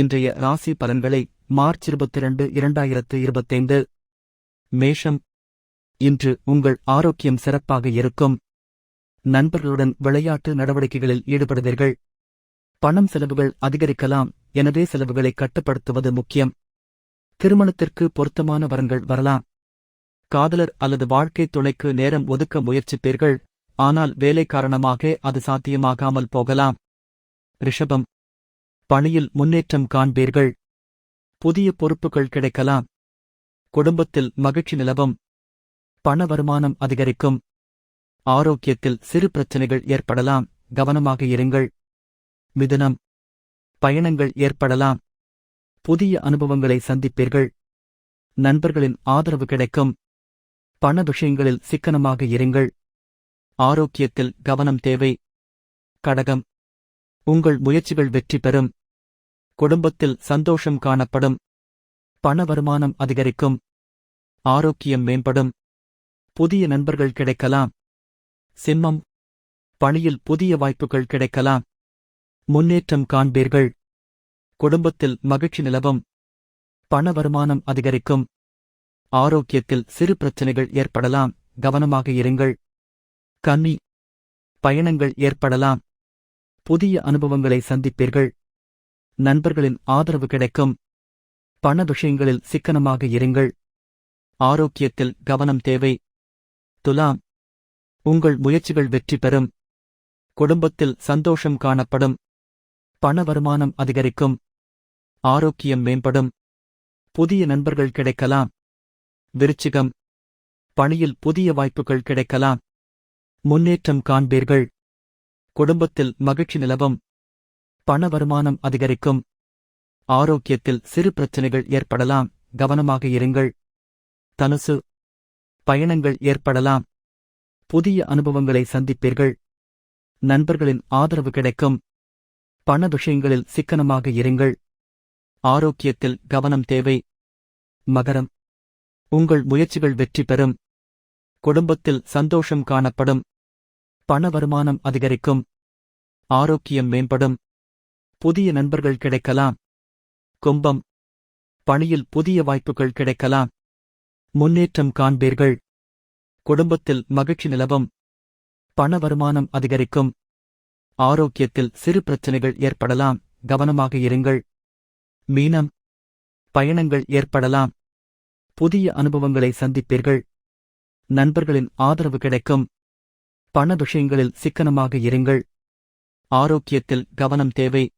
இன்றைய ராசி பலன்களை மார்ச் இருபத்தி இரண்டு இரண்டாயிரத்து இருபத்தைந்து. மேஷம். இன்று உங்கள் ஆரோக்கியம் சிறப்பாக இருக்கும். நண்பர்களுடன் விளையாட்டு நடவடிக்கைகளில் ஈடுபடுவீர்கள். பணம் செலவுகள் அதிகரிக்கலாம். எனவே செலவுகளை கட்டுப்படுத்துவது முக்கியம். திருமணத்திற்கு பொருத்தமான வரன்கள் வரலாம். காதலர் அல்லது வாழ்க்கை துணைக்கு நேரம் ஒதுக்க முயற்சிப்பீர்கள். ஆனால் வேலை காரணமாக அது சாத்தியமாகாமல் போகலாம். ரிஷபம். பணியில் முன்னேற்றம் காண்பீர்கள். புதிய பொறுப்புகள் கிடைக்கலாம். குடும்பத்தில் மகிழ்ச்சி நிலவும். பண வருமானம் அதிகரிக்கும். ஆரோக்கியத்தில் சிறு பிரச்சனைகள் ஏற்படலாம். கவனமாக இருங்கள். மிதுனம். பயணங்கள் ஏற்படலாம். புதிய அனுபவங்களை சந்திப்பீர்கள். நண்பர்களின் ஆதரவு கிடைக்கும். பண விஷயங்களில் சிக்கனமாக இருங்கள். ஆரோக்கியத்தில் கவனம் தேவை. கடகம். உங்கள் முயற்சிகள் வெற்றி பெறும். குடும்பத்தில் சந்தோஷம் காணப்படும். பண வருமானம் அதிகரிக்கும். ஆரோக்கியம் மேம்படும். புதிய நண்பர்கள் கிடைக்கலாம். சிம்மம். பணியில் புதிய வாய்ப்புகள் கிடைக்கலாம். முன்னேற்றம் காண்பீர்கள். குடும்பத்தில் மகிழ்ச்சி நிலவும். பண வருமானம் அதிகரிக்கும். ஆரோக்கியத்தில் சிறு பிரச்சனைகள் ஏற்படலாம். கவனமாக இருங்கள். கன்னி. பயணங்கள் ஏற்படலாம். புதிய அனுபவங்களை சந்திப்பீர்கள். நண்பர்களின் ஆதரவு கிடைக்கும். பண விஷயங்களில் சிக்கனமாக இருங்கள். ஆரோக்கியத்தில் கவனம் தேவை. துலாம் உங்கள் முயற்சிகள் வெற்றி பெறும். குடும்பத்தில் சந்தோஷம் காணப்படும். பண வருமானம் அதிகரிக்கும். ஆரோக்கியம் மேம்படும். புதிய நண்பர்கள் கிடைக்கலாம். விருச்சிகம் பணியில் புதிய வாய்ப்புகள் கிடைக்கலாம். முன்னேற்றம் காண்பீர்கள். குடும்பத்தில் மகிழ்ச்சி நிலவும். பண வருமானம் அதிகரிக்கும். ஆரோக்கியத்தில் சிறு பிரச்சனைகள் ஏற்படலாம். கவனமாக இருங்கள். தனுசு. பயணங்கள் ஏற்படலாம். புதிய அனுபவங்களை சந்திப்பீர்கள். நண்பர்களின் ஆதரவு கிடைக்கும். பண விஷயங்களில் சிக்கனமாக இருங்கள். ஆரோக்கியத்தில் கவனம் தேவை. மகரம். உங்கள் முயற்சிகள் வெற்றி பெறும். குடும்பத்தில் சந்தோஷம் காணப்படும். பண வருமானம் அதிகரிக்கும். ஆரோக்கியம் மேம்படும். புதிய நண்பர்கள் கிடைக்கலாம். கும்பம். பணியில் புதிய வாய்ப்புகள் கிடைக்கலாம். முன்னேற்றம் காண்பீர்கள். குடும்பத்தில் மகிழ்ச்சி நிலவும். பண வருமானம் அதிகரிக்கும். ஆரோக்கியத்தில் சிறு பிரச்சனைகள் ஏற்படலாம். கவனமாக இருங்கள். மீனம். பயணங்கள் ஏற்படலாம். புதிய அனுபவங்களை சந்திப்பீர்கள். நண்பர்களின் ஆதரவு கிடைக்கும். பண விஷயங்களில் சிக்கனமாக இருங்கள். ஆரோக்கியத்தில் கவனம் தேவை.